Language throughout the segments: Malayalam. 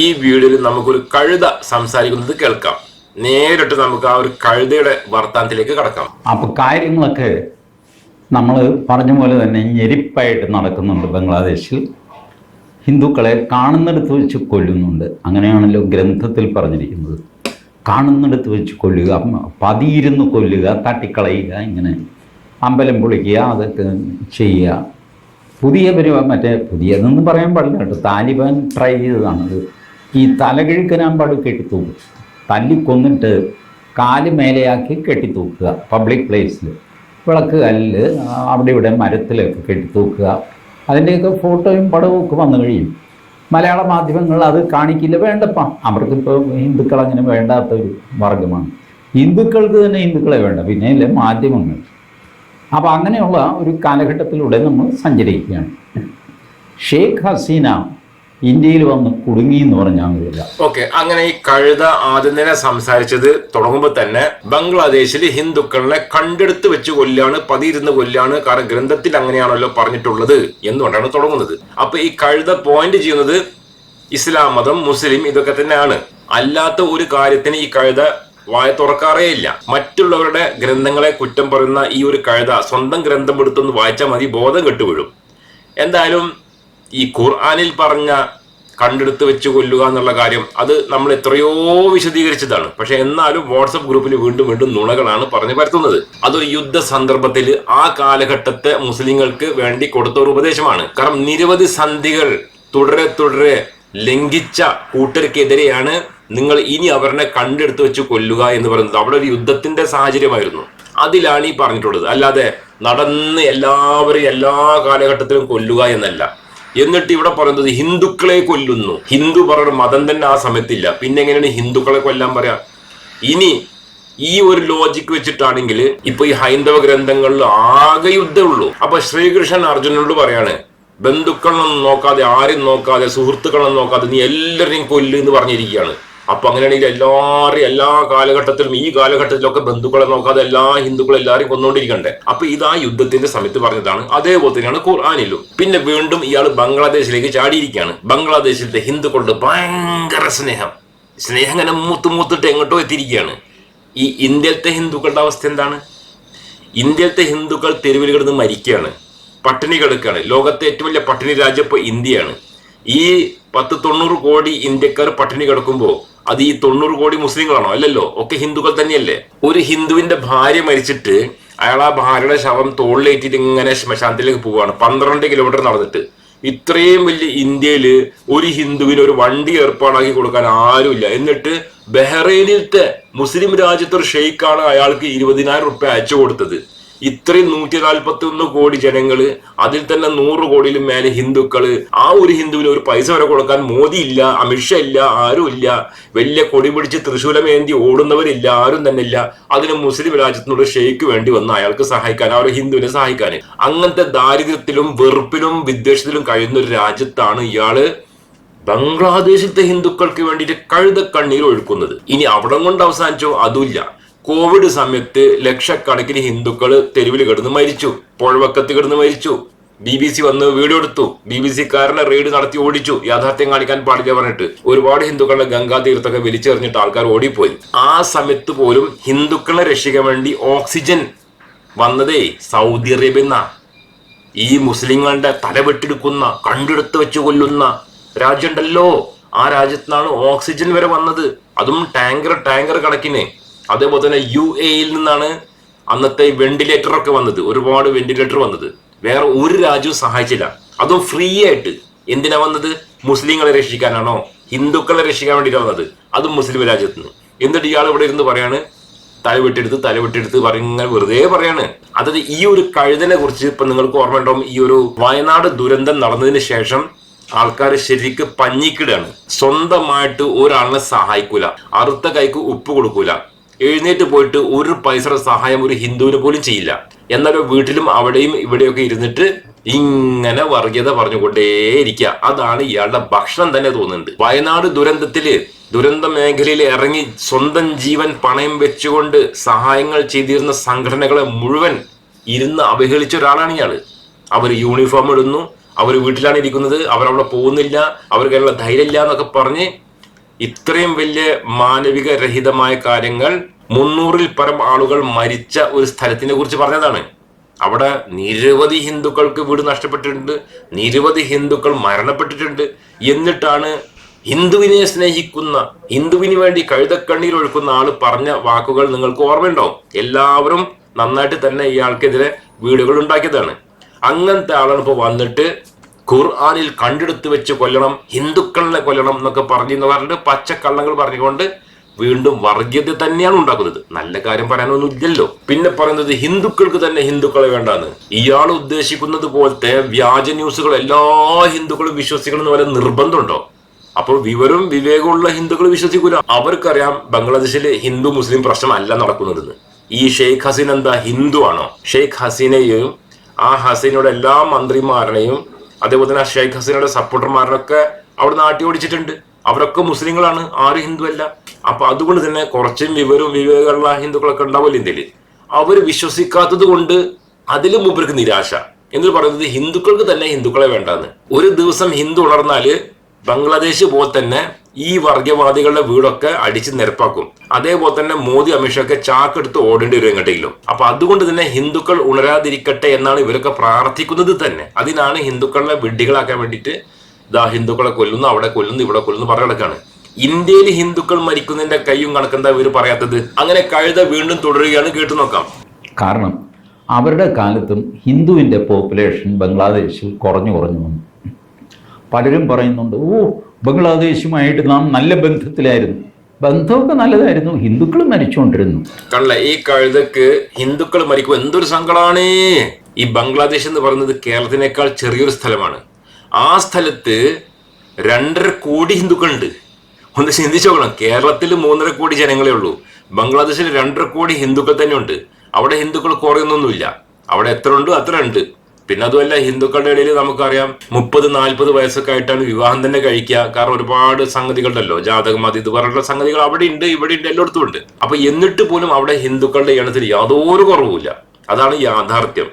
ഈ വീഡിയോയിൽ നമുക്കൊരു കഴുത സംസാരിക്കുന്നത് കേൾക്കാം. നേരിട്ട് നമുക്ക് ആ ഒരു കഴുതയുടെ വർത്താനത്തിലേക്ക് കടക്കാം. അപ്പൊ കാര്യങ്ങളൊക്കെ നമ്മൾ പറഞ്ഞ പോലെ തന്നെ ഞെരിപ്പായിട്ട് നടക്കുന്നുണ്ട് ബംഗ്ലാദേശിൽ. ഹിന്ദുക്കളെ കാണുന്നിടത്ത് വെച്ച് കൊല്ലുന്നുണ്ട്. അങ്ങനെയാണല്ലോ ഗ്രന്ഥത്തിൽ പറഞ്ഞിരിക്കുന്നത്. കാണുന്നിടത്ത് വെച്ച് കൊല്ലുക പതിയിരുന്ന് കൊല്ലുക തട്ടിക്കളയുക ഇങ്ങനെ അമ്പലം പൊളിക്കുക അതൊക്കെ ചെയ്യുക. പുതിയ പരിപാടി മറ്റേ പുതിയതെന്ന് പറയാൻ പാടില്ല കേട്ടോ. താലിബാൻ ട്രൈ ചെയ്തതാണത് ഈ തലകിഴുക്കനാമ്പാട് കെട്ടിത്തൂക്കും തല്ലിക്കൊന്നിട്ട് കാൽ മേലെയാക്കി കെട്ടിത്തൂക്കുക പബ്ലിക് പ്ലേസിൽ വിളക്ക് കല്ല് അവിടെ ഇവിടെ മരത്തിലൊക്കെ കെട്ടിത്തൂക്കുക. അതിന്റെയൊക്കെ ഫോട്ടോയും പടവും ഒക്കെ വന്നു കഴിയും. മലയാള മാധ്യമങ്ങൾ അത് കാണിക്കില്ല വേണ്ടപ്പ. അവർക്കിപ്പോൾ ഹിന്ദുക്കൾ അങ്ങനെ വേണ്ടാത്ത ഒരു വർഗമാണ് ഹിന്ദുക്കൾക്ക് തന്നെ ഹിന്ദുക്കളെ വേണ്ട പിന്നെ അല്ലേ മാധ്യമങ്ങൾ. അപ്പോൾ അങ്ങനെയുള്ള ഒരു കാലഘട്ടത്തിലൂടെ നമ്മൾ സഞ്ചരിക്കുകയാണ്. ഷേഖ് ഹസീന ഇന്ത്യയിൽ വന്ന് കുടുങ്ങി എന്ന് പറഞ്ഞാൽ ഓക്കെ അങ്ങനെ ഈ കഴുത ആദ്യം തന്നെ സംസാരിച്ചത് തുടങ്ങുമ്പോൾ തന്നെ ബംഗ്ലാദേശിൽ ഹിന്ദുക്കളെ കണ്ടെടുത്ത് വെച്ച് കൊല്ലാണ് പതിയിരുന്ന് കൊല്ലാണ് കാരണം ഗ്രന്ഥത്തിൽ അങ്ങനെയാണല്ലോ പറഞ്ഞിട്ടുള്ളത് എന്നുകൊണ്ടാണ് തുടങ്ങുന്നത്. അപ്പൊ ഈ കഴുത പോയിന്റ് ചെയ്യുന്നത് ഇസ്ലാം മതം മുസ്ലിം ഇതൊക്കെ തന്നെയാണ്. അല്ലാത്ത ഒരു കാര്യത്തിന് ഈ കഴുത വായ തുറക്കാറേ ഇല്ല. മറ്റുള്ളവരുടെ ഗ്രന്ഥങ്ങളെ കുറ്റം പറയുന്ന ഈ ഒരു കഴുത സ്വന്തം ഗ്രന്ഥം എടുത്തൊന്ന് വായിച്ചാൽ മതി ബോധം കെട്ടുവിടും എന്തായാലും ഈ ഖുർആാനിൽ പറഞ്ഞ കണ്ടെടുത്ത് വെച്ച് കൊല്ലുക എന്നുള്ള കാര്യം അത് നമ്മൾ എത്രയോ വിശദീകരിച്ചതാണ്. പക്ഷെ എന്നാലും വാട്സപ്പ് ഗ്രൂപ്പിൽ വീണ്ടും വീണ്ടും നുണകളാണ് പറഞ്ഞു പരത്തുന്നത്. അതൊരു യുദ്ധ സന്ദർഭത്തിൽ ആ കാലഘട്ടത്തെ മുസ്ലിങ്ങൾക്ക് വേണ്ടി കൊടുത്ത ഒരു ഉപദേശമാണ്. കാരണം നിരവധി സന്ധികൾ തുടരെ തുടരെ ലംഘിച്ച കൂട്ടർക്കെതിരെയാണ് നിങ്ങൾ ഇനി അവരെ കണ്ടെടുത്ത് വെച്ച് കൊല്ലുക എന്ന് പറയുന്നത്. അവിടെ ഒരു യുദ്ധത്തിന്റെ സാഹചര്യമായിരുന്നു. അതിലാണ് ഈ പറഞ്ഞിട്ടുള്ളത്. അല്ലാതെ നടന്ന് എല്ലാവരും എല്ലാ കാലഘട്ടത്തിലും കൊല്ലുക എന്നല്ല. എന്നിട്ട് ഇവിടെ പറയുന്നത് ഹിന്ദുക്കളെ കൊല്ലുന്നു. ഹിന്ദു പറയുന്ന മതം തന്നെ ആ സമയത്തില്ല. പിന്നെ എങ്ങനെയാണ് ഹിന്ദുക്കളെ കൊല്ലാൻ പറയാ? ഇനി ഈ ഒരു ലോജിക്ക് വെച്ചിട്ടാണെങ്കിൽ ഇപ്പൊ ഈ ഹൈന്ദവ ഗ്രന്ഥങ്ങളിൽ ആകെ യുദ്ധമുള്ളൂ അപ്പൊ ശ്രീകൃഷ്ണൻ അർജുനനോട് പറയാണ് ബന്ധുക്കളൊന്നും നോക്കാതെ ആരും നോക്കാതെ സുഹൃത്തുക്കളൊന്നും നോക്കാതെ നീ എല്ലാവരെയും കൊല്ലു എന്ന് പറഞ്ഞിരിക്കുകയാണ്. അപ്പൊ അങ്ങനെയാണെങ്കിൽ എല്ലാവരും എല്ലാ കാലഘട്ടത്തിലും ഈ കാലഘട്ടത്തിലൊക്കെ ബന്ധുക്കളെ നോക്കാതെ എല്ലാ ഹിന്ദുക്കളും എല്ലാവരും കൊന്നുകൊണ്ടിരിക്കണ്ടേ. അപ്പൊ ഇത് ആ യുദ്ധത്തിന്റെ സമയത്ത് പറഞ്ഞതാണ്. അതേപോലെ തന്നെയാണ് ഖുർആാനിലും. പിന്നെ വീണ്ടും ഇയാൾ ബംഗ്ലാദേശിലേക്ക് ചാടിയിരിക്കുകയാണ്. ബംഗ്ലാദേശിലത്തെ ഹിന്ദുക്കളുടെ ഭയങ്കര സ്നേഹം. സ്നേഹം ഇങ്ങനെ മൂത്ത് മൂത്തിട്ട് എങ്ങോട്ടോ എത്തിയിരിക്കുകയാണ്. ഈ ഇന്ത്യയിലത്തെ ഹിന്ദുക്കളുടെ അവസ്ഥ എന്താണ്? ഇന്ത്യയിലത്തെ ഹിന്ദുക്കൾ തെരുവിൽ കിടന്ന് മരിക്കുകയാണ്. പട്ടിണി കിടക്കുകയാണ്. ലോകത്തെ ഏറ്റവും വലിയ പട്ടിണി രാജ്യം ഇപ്പോൾ ഇന്ത്യയാണ്. ഈ പത്ത് തൊണ്ണൂറ് കോടി ഇന്ത്യക്കാർ പട്ടിണി കിടക്കുമ്പോൾ അത് ഈ തൊണ്ണൂറ് കോടി മുസ്ലിങ്ങളാണോ? അല്ലല്ലോ. ഒക്കെ ഹിന്ദുക്കൾ തന്നെയല്ലേ. ഒരു ഹിന്ദുവിന്റെ ഭാര്യ മരിച്ചിട്ട് അയാൾ ആ ഭാര്യയുടെ ശവം തോളിലേറ്റിട്ട് ഇങ്ങനെ ശ്മശാനത്തിലേക്ക് പോവുകയാണ്. പന്ത്രണ്ട് കിലോമീറ്റർ നടന്നിട്ട്. ഇത്രയും വലിയ ഇന്ത്യയിൽ ഒരു ഹിന്ദുവിന് ഒരു വണ്ടി ഏർപ്പാടാക്കി കൊടുക്കാൻ ആരുമില്ല. എന്നിട്ട് ബഹ്റൈനിലത്തെ മുസ്ലിം രാജ്യത്തെ ഒരു ഷെയ്ഖാണ് അയാൾക്ക് ഇരുപതിനായിരം റുപ്യ അയച്ചു കൊടുത്തത്. ഇത്രയും നൂറ്റി നാൽപ്പത്തി ഒന്ന് കോടി ജനങ്ങൾ അതിൽ തന്നെ നൂറ് കോടിയിലും മേലെ ഹിന്ദുക്കൾ. ആ ഒരു ഹിന്ദുവിന് ഒരു പൈസ വരെ കൊടുക്കാൻ മോദി ഇല്ല അമിത്ഷാ ഇല്ല ആരും ഇല്ല. വലിയ കൊടി പിടിച്ച് തൃശൂലമേന്തി ഓടുന്നവരില്ല ആരും തന്നെ ഇല്ല. അതിന് മുസ്ലിം രാജ്യത്തിനുള്ള ഷെയ്ക്ക് വേണ്ടി വന്ന് അയാൾക്ക് സഹായിക്കാൻ ആ ഒരു ഹിന്ദുവിനെ സഹായിക്കാൻ. അങ്ങനത്തെ ദാരിദ്ര്യത്തിലും വെറുപ്പിലും വിദ്വേഷത്തിലും കഴിയുന്ന ഒരു രാജ്യത്താണ് ഇയാൾ ബംഗ്ലാദേശിലത്തെ ഹിന്ദുക്കൾക്ക് വേണ്ടിയിട്ട് കഴുത കണ്ണീർ ഒഴുക്കുന്നത്. ഇനി അവിടം കൊണ്ട് അവസാനിച്ചോ? അതുമില്ല. കോവിഡ് സമയത്ത് ലക്ഷക്കണക്കിന് ഹിന്ദുക്കൾ തെരുവിൽ കിടന്ന് മരിച്ചു. പുഴവക്കത്ത് കിടന്ന് മരിച്ചു. ബി ബി സി വന്ന് വീഡിയോ എടുത്തു. ബി ബി സിക്കാരനെ റെയ്ഡ് നടത്തി ഓടിച്ചു. യാഥാർത്ഥ്യം കാണിക്കാൻ പാടില്ല പറഞ്ഞിട്ട് ഒരുപാട് ഹിന്ദുക്കളുടെ ഗംഗാ തീർത്ഥമൊക്കെ വലിച്ചെറിഞ്ഞിട്ട് ആൾക്കാർ ഓടിപ്പോയി. ആ സമയത്ത് പോലും ഹിന്ദുക്കളെ രക്ഷിക്കാൻ വേണ്ടി ഓക്സിജൻ വന്നതേ സൗദി അറേബ്യ ഈ മുസ്ലിങ്ങളുടെ തല വെട്ടിയെടുക്കുന്ന കണ്ടെടുത്ത് വെച്ച് കൊല്ലുന്ന രാജ്യമുണ്ടല്ലോ. ആ രാജ്യത്തിനാണ് ഓക്സിജൻ വരെ വന്നത്. അതും ടാങ്കർ ടാങ്കർ കണക്കിന്. അതേപോലെ തന്നെ യു എയിൽ നിന്നാണ് അന്നത്തെ വെന്റിലേറ്റർ ഒക്കെ വന്നത്. ഒരുപാട് വെന്റിലേറ്റർ വന്നത്. വേറെ ഒരു രാജ്യവും സഹായിച്ചില്ല. അതും ഫ്രീ ആയിട്ട്. എന്തിനാ വന്നത്? മുസ്ലിങ്ങളെ രക്ഷിക്കാനാണോ? ഹിന്ദുക്കളെ രക്ഷിക്കാൻ വേണ്ടിയിട്ടാണ് വന്നത്. അതും മുസ്ലിം രാജ്യത്ത് നിന്ന്. എന്നിട്ട് ഇയാൾ ഇവിടെ ഇരുന്ന് പറയാണ് തല തലവിട്ടെടുത്ത് തല വെട്ടിയെടുത്ത് പറയുന്ന വെറുതെ പറയാണ്. അതായത് ഈ ഒരു കഴുതനെ കുറിച്ച് ഇപ്പൊ നിങ്ങൾക്ക് ഓർമ്മ ഉണ്ടാവും ഈ ഒരു വയനാട് ദുരന്തം നടന്നതിന് ശേഷം ആൾക്കാർ ശരിക്ക് പഞ്ഞിക്കിടാണ് സ്വന്തമായിട്ട് ഒരാളിനെ സഹായിക്കൂല. അറുത്ത കൈക്ക് ഉപ്പ് കൊടുക്കൂല. എഴുന്നേറ്റ് പോയിട്ട് ഒരു പൈസയുടെ സഹായം ഒരു ഹിന്ദുവിന് പോലും ചെയ്യില്ല. എന്നാലും വീട്ടിലും അവിടെയും ഇവിടെയൊക്കെ ഇരുന്നിട്ട് ഇങ്ങനെ വർഗീയത പറഞ്ഞുകൊണ്ടേയിരിക്കുക. അതാണ് ഇയാളുടെ ഭക്ഷണം തന്നെ തോന്നുന്നുണ്ട്. വയനാട് ദുരന്തത്തിൽ ദുരന്ത മേഖലയിൽ ഇറങ്ങി സ്വന്തം ജീവൻ പണയം വെച്ചുകൊണ്ട് സഹായങ്ങൾ ചെയ്തിരുന്ന സംഘടനകളെ മുഴുവൻ ഇരുന്ന് അവഹേളിച്ച ഒരാളാണ് ഇയാൾ. അവർ യൂണിഫോം ഇടുന്നു അവർ വീട്ടിലാണ് ഇരിക്കുന്നത് അവരവിടെ പോകുന്നില്ല അവർക്കുള്ള ധൈര്യമില്ല എന്നൊക്കെ പറഞ്ഞ് ഇത്രയും വലിയ മാനവിക രഹിതമായ കാര്യങ്ങൾ മുന്നൂറിൽ പരം ആളുകൾ മരിച്ച ഒരു സ്ഥലത്തിനെ കുറിച്ച് പറഞ്ഞതാണ്. അവിടെ നിരവധി ഹിന്ദുക്കൾക്ക് വീട് നഷ്ടപ്പെട്ടിട്ടുണ്ട് നിരവധി ഹിന്ദുക്കൾ മരണപ്പെട്ടിട്ടുണ്ട് എന്നിട്ടാണ് ഹിന്ദുവിനെ സ്നേഹിക്കുന്ന ഹിന്ദുവിന് വേണ്ടി കഴുതക്കണ്ണീർ ഒഴുക്കുന്ന ആൾ പറഞ്ഞ വാക്കുകൾ നിങ്ങൾക്ക് ഓർമ്മയുണ്ടാവും. എല്ലാവരും നന്നായിട്ട് തന്നെ ഇയാൾക്കെതിരെ വീടുകൾ ഉണ്ടാക്കിയതാണ്. അങ്ങനത്തെ ആളാണ് ഇപ്പൊ വന്നിട്ട് ഖുർആാനിൽ കണ്ടെടുത്ത് വെച്ച് കൊല്ലണം ഹിന്ദുക്കളെ കൊല്ലണം എന്നൊക്കെ പറഞ്ഞു പറഞ്ഞിട്ട് പച്ചക്കള്ളങ്ങൾ പറഞ്ഞുകൊണ്ട് വീണ്ടും വർഗീയത തന്നെയാണ് ഉണ്ടാക്കുന്നത്. നല്ല കാര്യം പറയാനൊന്നും ഇല്ലല്ലോ. പിന്നെ പറയുന്നത് ഹിന്ദുക്കൾക്ക് തന്നെ ഹിന്ദുക്കളെ വേണ്ടാന്ന്. ഇയാൾ ഉദ്ദേശിക്കുന്നത് പോലത്തെ വ്യാജ ന്യൂസുകൾ എല്ലാ ഹിന്ദുക്കളും വിശ്വസിക്കണം എന്ന് നിർബന്ധമുണ്ടോ? അപ്പോൾ വിവരവും വിവേകമുള്ള ഹിന്ദുക്കൾ വിശ്വസിക്കൂല. അവർക്കറിയാം ബംഗ്ലാദേശിലെ ഹിന്ദു മുസ്ലിം പ്രശ്നമല്ല നടക്കുന്നതെന്ന്. ഈ ഷെയ്ഖ് ഹസീൻ എന്താ ഹിന്ദു ആണോ? ഷെയ്ഖ് ഹസീനെയും ആ ഹസീനയുടെ എല്ലാ മന്ത്രിമാരുടെയും അതേപോലെ തന്നെ ഷെയ്ഖ് ഹസീനയുടെ സപ്പോർട്ടർമാരൊക്കെ അവിടെ നാട്ടി ഓടിച്ചിട്ടുണ്ട്. അവരൊക്കെ മുസ്ലിങ്ങളാണ് ആരും ഹിന്ദു അല്ല. അപ്പൊ അതുകൊണ്ട് തന്നെ കുറച്ചും വിവരവും വിവേകമുള്ള ഹിന്ദുക്കളൊക്കെ ഉണ്ടാവില്ല ഇന്ത്യയിൽ. അവർ വിശ്വസിക്കാത്തത് കൊണ്ട് അതിലും മൂപ്പർക്ക് നിരാശ. എന്ന് പറയുന്നത് ഹിന്ദുക്കൾക്ക് തന്നെ ഹിന്ദുക്കളെ വേണ്ടാന്ന്. ഒരു ദിവസം ഹിന്ദു ഉണർന്നാൽ ബംഗ്ലാദേശ് പോലെ തന്നെ ഈ വർഗീയവാദികളുടെ വീടൊക്കെ അടിച്ച് നിരപ്പാക്കും. അതേപോലെ തന്നെ മോദി അമിത്ഷാക്കെ ചാക്കെടുത്ത് ഓടേണ്ടി വരും എങ്ങോട്ടെങ്കിലും അപ്പൊ അതുകൊണ്ട് തന്നെ ഹിന്ദുക്കൾ ഉണരാതിരിക്കട്ടെ എന്നാണ് ഇവരൊക്കെ പ്രാർത്ഥിക്കുന്നത് തന്നെ. അതിനാണ് ഹിന്ദുക്കളെ വിഡ്ഢികളാക്കാൻ വേണ്ടിയിട്ട് ഇതാ ഹിന്ദുക്കളെ കൊല്ലുന്നു അവിടെ കൊല്ലുന്നു ഇവിടെ കൊല്ലുന്നു പറഞ്ഞു കിടക്കാണ് ഇന്ത്യയിൽ ഹിന്ദുക്കൾ മരിക്കുന്നതിന്റെ കൈയും കണക്കെന്താ ഇവർ പറയാത്തത്? അങ്ങനെ കഴുത വീണ്ടും തുടരുകയാണ് കേട്ടു നോക്കാം. കാരണം അവരുടെ കാലത്തും ഹിന്ദുവിന്റെ പോപ്പുലേഷൻ ബംഗ്ലാദേശിൽ കുറഞ്ഞു കുറഞ്ഞു വന്നു. പലരും പറയുന്നുണ്ട് ഓ ബംഗ്ലാദേശുമായിട്ട് നാം നല്ല ബന്ധത്തിലായിരുന്നു. ബന്ധമൊക്കെ നല്ലതായിരുന്നു. ഹിന്ദുക്കൾ മരിച്ചുകൊണ്ടിരുന്നു. കള്ള ഈ കഴുതക്ക് ഹിന്ദുക്കൾ മരിക്കുമ്പോൾ എന്തൊരു സങ്കടമാണ് ഈ ബംഗ്ലാദേശ് എന്ന് പറയുന്നത് കേരളത്തിനേക്കാൾ ചെറിയൊരു സ്ഥലമാണ്. ആ സ്ഥലത്ത് രണ്ടര കോടി ഹിന്ദുക്കളുണ്ട്. ഒന്ന് ചിന്തിച്ചു നോക്കണം. കേരളത്തിൽ മൂന്നര കോടി ജനങ്ങളേ ഉള്ളൂ. ബംഗ്ലാദേശിൽ രണ്ടര കോടി ഹിന്ദുക്കൾ തന്നെ ഉണ്ട് അവിടെ ഹിന്ദുക്കൾ കുറയുന്നൊന്നുമില്ല. അവിടെ എത്ര ഉണ്ട്? അത്ര ഉണ്ട്. പിന്നെ അതുമല്ല ഹിന്ദുക്കളുടെ ഇടയിൽ നമുക്കറിയാം മുപ്പത് നാൽപ്പത് വയസ്സൊക്കെ ആയിട്ടാണ് വിവാഹം തന്നെ കഴിക്കുക. കാരണം ഒരുപാട് സംഗതികളുണ്ടല്ലോ ജാതകം അത് ഇത് പറഞ്ഞുള്ള സംഗതികൾ അവിടെ ഉണ്ട് ഇവിടെ ഉണ്ട് എല്ലായിടത്തും ഉണ്ട്. അപ്പൊ എന്നിട്ട് പോലും അവിടെ ഹിന്ദുക്കളുടെ എണ്ണത്തിൽ യാതൊരു കുറവുമില്ല. അതാണ് യാഥാർത്ഥ്യം.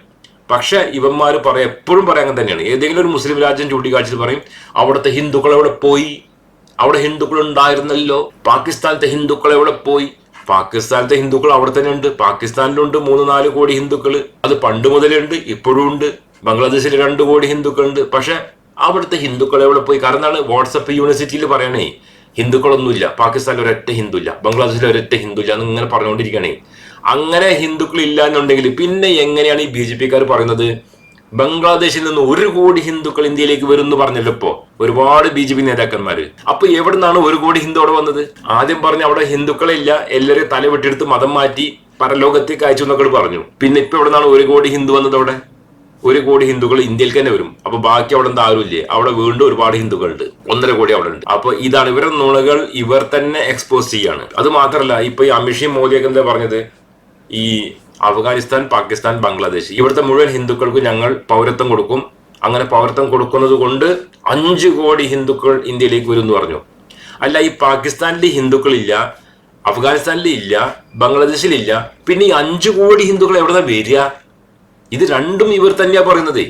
പക്ഷെ ഇവന്മാർ പറയാം എപ്പോഴും പറയാൻ അങ്ങനെ തന്നെയാണ്. ഏതെങ്കിലും ഒരു മുസ്ലിം രാജ്യം ചൂണ്ടിക്കാഴ്ചയിൽ പറയും അവിടുത്തെ ഹിന്ദുക്കൾ എവിടെ പോയി? അവിടെ ഹിന്ദുക്കൾ ഉണ്ടായിരുന്നല്ലോ. പാകിസ്ഥാനത്തെ ഹിന്ദുക്കൾ എവിടെ പോയി? പാകിസ്ഥാനത്തെ ഹിന്ദുക്കൾ അവിടെ തന്നെ ഉണ്ട്. പാകിസ്ഥാനിലുണ്ട് മൂന്ന് നാല് കോടി ഹിന്ദുക്കൾ അത് പണ്ട് മുതലേ ഉണ്ട് ഇപ്പോഴും ഉണ്ട്. ബംഗ്ലാദേശിൽ രണ്ട് കോടി ഹിന്ദുക്കളുണ്ട്. പക്ഷെ അവിടുത്തെ ഹിന്ദുക്കൾ എവിടെ പോയി? കാരണം എന്താണ്? വാട്സപ്പ് യൂണിവേഴ്സിറ്റിയിൽ പറയണേ ഹിന്ദുക്കളൊന്നുമില്ല. പാകിസ്ഥാനിൽ ഒരൊറ്റ ഹിന്ദു ഇല്ല ബംഗ്ലാദേശിൽ ഒരൊറ്റ ഹിന്ദു ഇല്ല എന്ന് ഇങ്ങനെ പറഞ്ഞുകൊണ്ടിരിക്കണേ. അങ്ങനെ ഹിന്ദുക്കൾ ഇല്ല എന്നുണ്ടെങ്കിൽ പിന്നെ എങ്ങനെയാണ് ഈ ബി ജെ പിക്കാർ പറയുന്നത്? ബംഗ്ലാദേശിൽ നിന്ന് ഒരു കോടി ഹിന്ദുക്കൾ ഇന്ത്യയിലേക്ക് വരും എന്ന് പറഞ്ഞല്ലോ ഇപ്പോ. ഒരുപാട് ബി ജെ പി നേതാക്കന്മാര്. അപ്പൊ എവിടുന്നാണ് ഒരു കോടി ഹിന്ദു അവിടെ വന്നത്? ആദ്യം പറഞ്ഞ അവിടെ ഹിന്ദുക്കളെ ഇല്ല തല വെട്ടിയെടുത്ത് മതം മാറ്റി പരലോകത്തേക്ക് അയച്ചു എന്നൊക്കെ പറഞ്ഞു. പിന്നെ ഇപ്പൊ എവിടുന്നാണ് ഒരു കോടി ഹിന്ദു വന്നത് അവിടെ? ഒരു കോടി ഹിന്ദുക്കൾ ഇന്ത്യയിൽ തന്നെ വരും. അപ്പൊ ബാക്കി അവിടെ എന്താ ആരുമില്ലേ? അവിടെ വീണ്ടും ഒരുപാട് ഹിന്ദുക്കളുണ്ട്. ഒന്നര കോടി അവിടെ ഉണ്ട്. അപ്പൊ ഇതാണ് ഇവരുടെ നുണകൾ ഇവർ തന്നെ എക്സ്പോസ് ചെയ്യാണ്. അത് മാത്രമല്ല ഇപ്പൊ ഈ അമിഷയും മോദിയൊക്കെ എന്താ പറഞ്ഞത്? ഈ അഫ്ഗാനിസ്ഥാൻ പാകിസ്ഥാൻ ബംഗ്ലാദേശ്. ഇവിടുത്തെ മുഴുവൻ ഹിന്ദുക്കൾക്ക് ഞങ്ങൾ പൗരത്വം കൊടുക്കും. അങ്ങനെ പൗരത്വം കൊടുക്കുന്നത് കൊണ്ട് അഞ്ചു കോടി ഹിന്ദുക്കൾ ഇന്ത്യയിലേക്ക് വരും എന്ന് പറഞ്ഞു. അല്ല ഈ പാകിസ്ഥാനിലെ ഹിന്ദുക്കളില്ല അഫ്ഗാനിസ്ഥാനിൽ ഇല്ല ബംഗ്ലാദേശിലില്ല പിന്നെ ഈ അഞ്ചു കോടി ഹിന്ദുക്കൾ എവിടെ വരിക? ഇത് രണ്ടും ഇവർ തന്നെയാ പറയുന്നത്.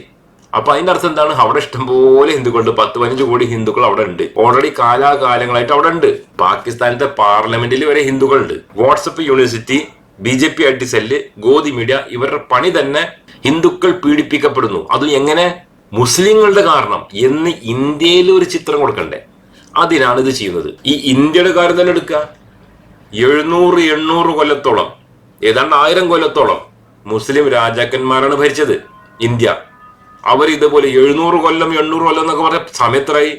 അപ്പൊ അതിന്റെ അർത്ഥം എന്താണ്? അവിടെ ഇഷ്ടംപോലെ ഹിന്ദുക്കളുണ്ട്. പത്ത് പതിനഞ്ച് കോടി ഹിന്ദുക്കൾ അവിടെ ഉണ്ട്. ഓൾറെഡി കാലാകാലങ്ങളായിട്ട് അവിടെ ഉണ്ട്. പാകിസ്ഥാനത്തെ പാർലമെന്റിൽ വരെ ഹിന്ദുക്കളുണ്ട്. WhatsApp university B J P I T cell Godi media ഇവരുടെ പണി തന്നെ ഹിന്ദുക്കൾ പീഡിപ്പിക്കപ്പെടുന്നു. അതും എങ്ങനെ? മുസ്ലിങ്ങളുടെ കാരണം. എന്ന് ഇന്ത്യയിൽ ഒരു ചിത്രം കൊടുക്കണ്ടേ? അതിനാണ് ഇത് ചെയ്യുന്നത്. ഈ ഇന്ത്യയുടെ കാര്യം തന്നെ എടുക്കുക. എഴുന്നൂറ് എണ്ണൂറ് കൊല്ലത്തോളം ഏതാണ്ട് ആയിരം കൊല്ലത്തോളം മുസ്ലിം രാജാക്കന്മാരാണ് ഭരിച്ചത് ഇന്ത്യ. അവർ ഇതുപോലെ എഴുന്നൂറ് കൊല്ലം എണ്ണൂറ് കൊല്ലം എന്നൊക്കെ പറഞ്ഞ സമയത്രായി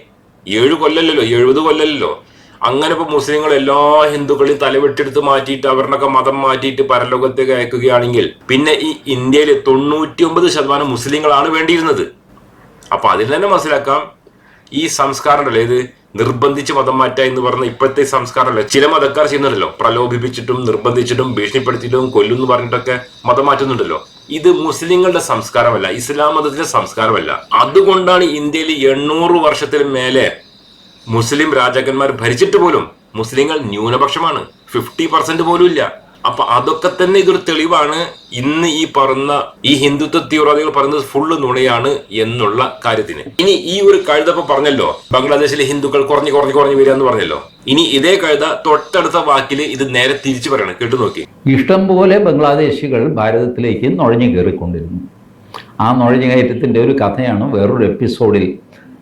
ഏഴ് കൊല്ലല്ലോ എഴുപത് കൊല്ലല്ലോ അങ്ങനെ ഇപ്പൊ മുസ്ലിങ്ങൾ എല്ലാ ഹിന്ദുക്കളെയും തലവെട്ടെടുത്ത് മാറ്റിയിട്ട് അവരുടെയൊക്കെ മതം മാറ്റിയിട്ട് പരലോകത്തേക്ക് അയക്കുകയാണെങ്കിൽ പിന്നെ ഈ ഇന്ത്യയിൽ തൊണ്ണൂറ്റി ഒമ്പത് ശതമാനം മുസ്ലിങ്ങളാണ് വേണ്ടിയിരുന്നത്. അപ്പൊ അതിൽ തന്നെ മനസ്സിലാക്കാം ഈ സംസ്കാരമല്ലേ ഇത് നിർബന്ധിച്ച് മതം മാറ്റുക എന്ന് പറഞ്ഞ ഇപ്പോഴത്തെ സംസ്കാരമല്ലേ ചില മതക്കാർ ചെയ്യുന്നുണ്ടല്ലോ പ്രലോഭിപ്പിച്ചിട്ടും നിർബന്ധിച്ചിട്ടും ഭീഷണിപ്പെടുത്തിയിട്ടും കൊല്ലുന്നു പറഞ്ഞിട്ടൊക്കെ മതം മാറ്റുന്നുണ്ടല്ലോ. ഇത് മുസ്ലിങ്ങളുടെ സംസ്കാരമല്ല ഇസ്ലാം മതത്തിന്റെ സംസ്കാരമല്ല. അതുകൊണ്ടാണ് ഇന്ത്യയിൽ എണ്ണൂറ് വർഷത്തിന് മേലെ മുസ്ലിം രാജാക്കന്മാർ ഭരിച്ചിട്ട് പോലും മുസ്ലിങ്ങൾ ന്യൂനപക്ഷമാണ്. ഫിഫ്റ്റി പെർസെന്റ് പോലും ഇല്ല. അപ്പൊ അതൊക്കെ തന്നെ ഇതൊരു തെളിവാണ്. ഇന്ന് ഈ പറഞ്ഞ ഈ ഹിന്ദുത്വ തീവ്രവാദികൾ പറയുന്നത് ഫുള്ള് നുണയാണ് എന്നുള്ള കാര്യത്തിന്. ഇനി ഈ ഒരു കഴുതപ്പോ പറഞ്ഞല്ലോ ബംഗ്ലാദേശിലെ ഹിന്ദുക്കൾ കുറഞ്ഞു കുറഞ്ഞു കുറഞ്ഞു വരിക എന്ന് പറഞ്ഞല്ലോ. ഇനി ഇതേ കഴുത തൊട്ടടുത്ത വാക്കിൽ ഇത് നേരെ തിരിച്ചു പറയണം. കേട്ടു നോക്കി. ഇഷ്ടം പോലെ ബംഗ്ലാദേശികൾ ഭാരതത്തിലേക്ക് നുഴഞ്ഞു കയറിക്കൊണ്ടിരുന്നു. ആ നുഴഞ്ഞു കയറ്റത്തിന്റെ ഒരു കഥയാണ് വേറൊരു എപ്പിസോഡിൽ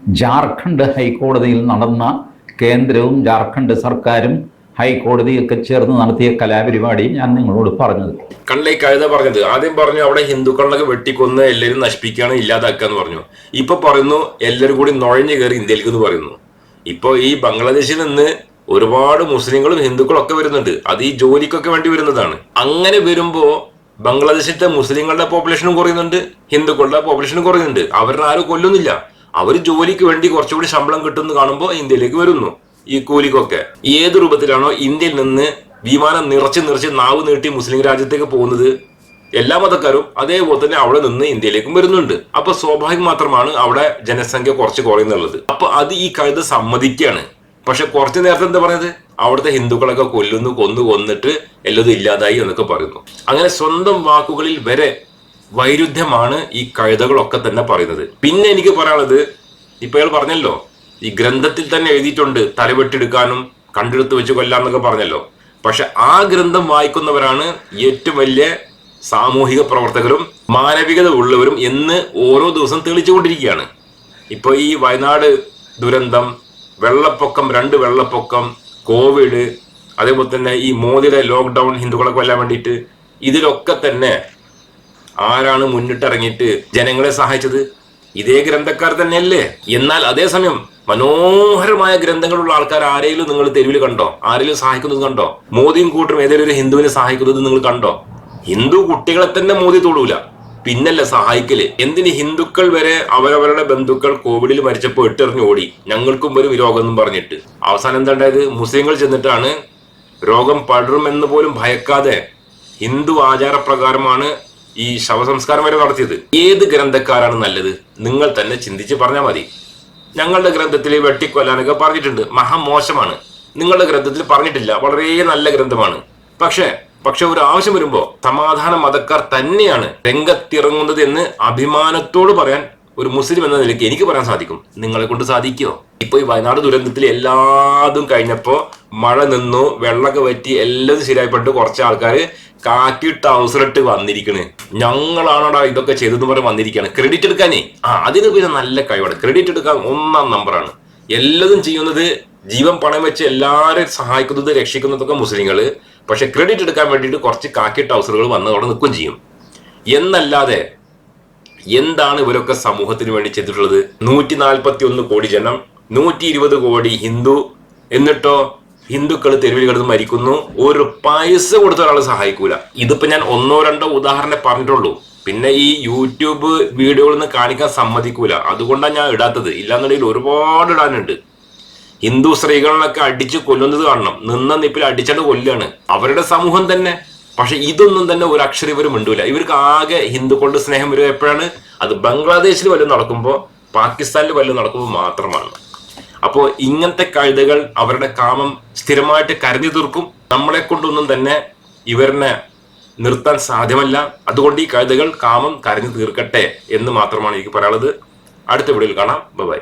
ജാർഖണ്ഡ് ഹൈക്കോടതിയിൽ നടന്ന കേന്ദ്രവും ജാർഖണ്ഡ് സർക്കാരും ഹൈക്കോടതിയൊക്കെ ചേർന്ന് നടത്തിയ കലാപരിപാടി ഞാൻ നിങ്ങളോട് പറഞ്ഞത്. കണ്ണേ കഴുത പറഞ്ഞത്. ആദ്യം പറഞ്ഞു അവിടെ ഹിന്ദുക്കളൊക്കെ വെട്ടിക്കൊന്ന് എല്ലാവരും നശിപ്പിക്കുകയാണ് ഇല്ലാതാക്കുക എന്ന് പറഞ്ഞു. ഇപ്പൊ പറയുന്നു എല്ലാവരും കൂടി നുഴഞ്ഞു കയറി ഇന്ത്യയിലേക്ക് എന്ന് പറയുന്നു. ഇപ്പൊ ഈ ബംഗ്ലാദേശിൽ നിന്ന് ഒരുപാട് മുസ്ലിങ്ങളും ഹിന്ദുക്കളും ഒക്കെ വരുന്നുണ്ട്. അത് ഈ ജോലിക്കൊക്കെ വേണ്ടി വരുന്നതാണ്. അങ്ങനെ വരുമ്പോ ബംഗ്ലാദേശിലത്തെ മുസ്ലിങ്ങളുടെ പോപ്പുലേഷനും കുറയുന്നുണ്ട് ഹിന്ദുക്കളുടെ പോപ്പുലേഷനും കുറയുന്നുണ്ട്. അവരുടെ ആരും കൊല്ലുന്നില്ല. അവർ ജോലിക്ക് വേണ്ടി കുറച്ചുകൂടി ശമ്പളം കിട്ടുമെന്ന് കാണുമ്പോൾ ഇന്ത്യയിലേക്ക് വരുന്നു ഈ കൂലിക്കൊക്കെ. ഏത് രൂപത്തിലാണോ ഇന്ത്യയിൽ നിന്ന് വിമാനം നിറച്ച് നിറച്ച് നാവ് നീട്ടി മുസ്ലിം രാജ്യത്തേക്ക് പോകുന്നത് എല്ലാ മതക്കാരും അതേപോലെ തന്നെ അവിടെ നിന്ന് ഇന്ത്യയിലേക്കും വരുന്നുണ്ട്. അപ്പൊ സ്വാഭാവികം മാത്രമാണ് അവിടെ ജനസംഖ്യ കുറച്ച് കുറയുന്നുള്ളത് അപ്പൊ അത് ഈ കഴുത സമ്മതിക്കുകയാണ് പക്ഷെ കുറച്ച് നേരത്തെ എന്താ പറഞ്ഞത്? അവിടുത്തെ ഹിന്ദുക്കളൊക്കെ കൊല്ലുന്നു കൊന്നു കൊന്നിട്ട് എല്ലാം ഇല്ലാതായി എന്നൊക്കെ പറയുന്നു. അങ്ങനെ സ്വന്തം വാക്കുകളിൽ വരെ വൈരുദ്ധ്യമാണ് ഈ കഴുതകളൊക്കെ തന്നെ പറയുന്നത്. പിന്നെ എനിക്ക് പറയാനുള്ളത് ഇപ്പൊ അയാൾ പറഞ്ഞല്ലോ ഈ ഗ്രന്ഥത്തിൽ തന്നെ എഴുതിയിട്ടുണ്ട് തലവെട്ടെടുക്കാനും കണ്ടെടുത്ത് വെച്ച് കൊല്ലാന്നൊക്കെ പറഞ്ഞല്ലോ. പക്ഷെ ആ ഗ്രന്ഥം വായിക്കുന്നവരാണ് ഏറ്റവും വലിയ സാമൂഹിക പ്രവർത്തകരും മാനവികത ഉള്ളവരും എന്ന് ഓരോ ദിവസം തെളിച്ചുകൊണ്ടിരിക്കുകയാണ്. ഇപ്പൊ ഈ വയനാട് ദുരന്തം വെള്ളപ്പൊക്കം രണ്ട് വെള്ളപ്പൊക്കം കോവിഡ് അതേപോലെ തന്നെ ഈ മോദിയുടെ ലോക്ക്ഡൗൺ ഹിന്ദുക്കളെ കൊല്ലാൻ വേണ്ടിയിട്ട് ഇതിലൊക്കെ തന്നെ ആരാണ് മുന്നിട്ടിറങ്ങിയിട്ട് ജനങ്ങളെ സഹായിച്ചത്? ഇതേ ഗ്രന്ഥക്കാർ തന്നെയല്ലേ? എന്നാൽ അതേസമയം മനോഹരമായ ഗ്രന്ഥങ്ങളുള്ള ആൾക്കാർ ആരെങ്കിലും നിങ്ങൾ തെരുവിൽ കണ്ടോ? ആരെങ്കിലും സഹായിക്കുന്നത് കണ്ടോ? മോദിയും കൂട്ടരും ഏതെങ്കിലും ഒരു ഹിന്ദുവിനെ സഹായിക്കുന്നത് നിങ്ങൾ കണ്ടോ? ഹിന്ദു കുട്ടികളെ തന്നെ മോദി തൊടൂല. പിന്നല്ല സഹായിക്കൽ? എന്തിന് ഹിന്ദുക്കൾ വരെ അവരവരുടെ ബന്ധുക്കൾ കോവിഡിൽ മരിച്ചപ്പോൾ ഇട്ടെറിഞ്ഞ് ഓടി? ഞങ്ങൾക്കും ഒരു രോഗം എന്നും പറഞ്ഞിട്ട്. അവസാനം എന്താ ഉണ്ടായത്? മുസ്ലിങ്ങൾ ചെന്നിട്ടാണ് രോഗം പടരുമെന്ന് പോലും ഭയക്കാതെ ഹിന്ദു ആചാരപ്രകാരമാണ് ഈ ശവസംസ്കാരം വരെ നടത്തിയത്. ഏത് ഗ്രന്ഥക്കാരാണ് നല്ലത്? നിങ്ങൾ തന്നെ ചിന്തിച്ച് പറഞ്ഞാൽ മതി. ഞങ്ങളുടെ ഗ്രന്ഥത്തിൽ വെട്ടിക്കൊല്ലാനൊക്കെ പറഞ്ഞിട്ടുണ്ട്. മഹാമോശമാണ് നിങ്ങളുടെ ഗ്രന്ഥത്തിൽ പറഞ്ഞിട്ടില്ല. വളരെ നല്ല ഗ്രന്ഥമാണ്. പക്ഷേ പക്ഷെ ഒരു ആവശ്യം വരുമ്പോൾ സമാധാന മതക്കാർ തന്നെയാണ് രംഗത്തിറങ്ങുന്നത് എന്ന് അഭിമാനത്തോട് പറയാൻ ഒരു മുസ്ലിം എന്ന നിലയ്ക്ക് എനിക്ക് പറയാൻ സാധിക്കും. നിങ്ങളെ കൊണ്ട് സാധിക്കോ? ഇപ്പൊ ഈ വയനാട് ദുരന്തത്തിൽ എല്ലാതും കഴിഞ്ഞപ്പോ മഴ നിന്നു വെള്ളമൊക്കെ വറ്റി എല്ലാം ശരിയായിപ്പെട്ട് കുറച്ച് ആൾക്കാർ കാക്കിട്ട് അവസരട്ട് വന്നിരിക്കണേ. ഞങ്ങളാണോടാ ഇതൊക്കെ ചെയ്തെന്ന് പറഞ്ഞ് വന്നിരിക്കുകയാണ് ക്രെഡിറ്റ് എടുക്കാനേ? ആ അതിന് പിന്നെ നല്ല കഴിവാണ്. ക്രെഡിറ്റ് എടുക്കാൻ ഒന്നാം നമ്പറാണ് എല്ലതും ചെയ്യുന്നത് ജീവൻ പണം വെച്ച് എല്ലാവരെയും സഹായിക്കുന്നത് രക്ഷിക്കുന്നതൊക്കെ മുസ്ലിങ്ങൾ പക്ഷെ ക്രെഡിറ്റ് എടുക്കാൻ വേണ്ടിയിട്ട് കുറച്ച് കാക്കി അവസരങ്ങൾ വന്ന് അവിടെ നിൽക്കുകയും ചെയ്യും. എന്നല്ലാതെ എന്താണ് ഇവരൊക്കെ സമൂഹത്തിന് വേണ്ടി ചെയ്തിട്ടുള്ളത്? നൂറ്റി നാൽപ്പത്തി ഒന്ന് കോടി ജനം നൂറ്റി ഇരുപത് കോടി ഹിന്ദു. എന്നിട്ടോ ഹിന്ദുക്കൾ തെരുവിൽ കിടന്ന് മരിക്കുന്നു. ഒരു പൈസ കൊടുത്ത ഒരാളെ സഹായിക്കൂല. ഇതിപ്പോ ഞാൻ ഒന്നോ രണ്ടോ ഉദാഹരണം പറഞ്ഞിട്ടുള്ളൂ. പിന്നെ ഈ യൂട്യൂബ് വീഡിയോകളൊന്നും കാണിക്കാൻ സമ്മതിക്കൂല. അതുകൊണ്ടാണ് ഞാൻ ഇടാത്തത്. ഇല്ലാന്നുണ്ടെങ്കിൽ ഒരുപാട് ഇടാനുണ്ട്. ഹിന്ദു സ്ത്രീകളിലൊക്കെ അടിച്ച് കൊല്ലുന്നത് കാണണം. നിന്ന നിപ്പിൽ അടിച്ചത് കൊല്ലാണ് അവരുടെ സമൂഹം തന്നെ. പക്ഷെ ഇതൊന്നും തന്നെ ഒരു അക്ഷരം ഇവരും മിണ്ടൂല. ഇവർക്ക് ആകെ ഹിന്ദുക്കളുടെ സ്നേഹം വരും എപ്പോഴാണ്? അത് ബംഗ്ലാദേശിൽ വല്ലതും നടക്കുമ്പോൾ പാകിസ്ഥാനിൽ വല്ലതും നടക്കുമ്പോൾ മാത്രമാണ്. അപ്പോൾ ഇങ്ങനത്തെ കഴുതകൾ അവരുടെ കാമം സ്ഥിരമായിട്ട് കരഞ്ഞു തീർക്കും. നമ്മളെ കൊണ്ടൊന്നും തന്നെ ഇവരിനെ നിർത്താൻ സാധ്യമല്ല. അതുകൊണ്ട് ഈ കഴുതകൾ കാമം കരഞ്ഞു തീർക്കട്ടെ എന്ന് മാത്രമാണ് എനിക്ക് പറയാനുള്ളത്. അടുത്ത വീഡിയോയിൽ കാണാം. ബൈ